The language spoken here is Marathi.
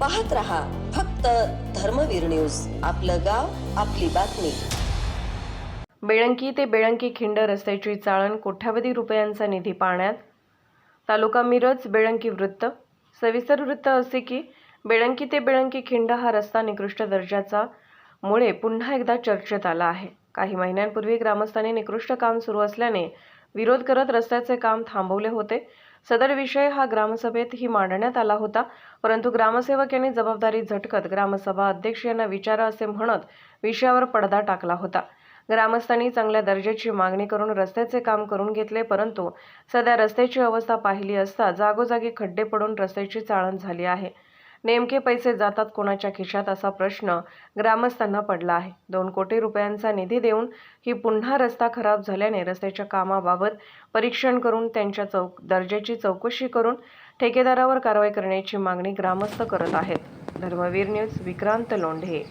पाहत रहा फक्त धर्मवीर न्यूज. आपलं गाव आपली बातमी. बेळंकी ते बेळंकी खिंड रस्त्याची चाळण कोट्यावधी रुपयांचा निधी पाण्यात? तालुका मिरज बेळंकी वृत्त. सविस्तर वृत्त असे की बेळंकी ते बेळंकी खिंड हा रस्ता निकृष्ट दर्जाचा मुळे पुन्हा एकदा चर्चेत आला आहे. काही महिन्यांपूर्वी ग्रामस्थांनी निकृष्ट काम सुरू असल्याने विरोध करत रस्त्याचे काम थांबवले होते. सदर विषय हा ग्रामसभेतही मांडण्यात आला होता. परंतु ग्रामसेवक यांनी जबाबदारी झटकत ग्रामसभा अध्यक्ष यांना विचारा असे म्हणत विषयावर पडदा टाकला होता. ग्रामस्थांनी चांगल्या दर्जाची मागणी करून रस्त्याचे काम करून घेतले परंतु सध्या रस्त्याची अवस्था पाहिली असता जागोजागी खड्डे पडून रस्त्याची चाळण झाली आहे. नेमके पैसे जातात कोणाच्या खिशात असा प्रश्न ग्रामस्थांना पडला आहे. दोन कोटी रुपयांचा निधी देऊन ही पुन्हा रस्ता खराब झाल्याने रस्त्याच्या कामाबाबत परीक्षण करून त्यांच्या चौक दर्जाची चौकशी करून ठेकेदारावर कारवाई करण्याची मागणी ग्रामस्थ करत आहेत. धर्मवीर न्यूज विक्रांत लोंढे.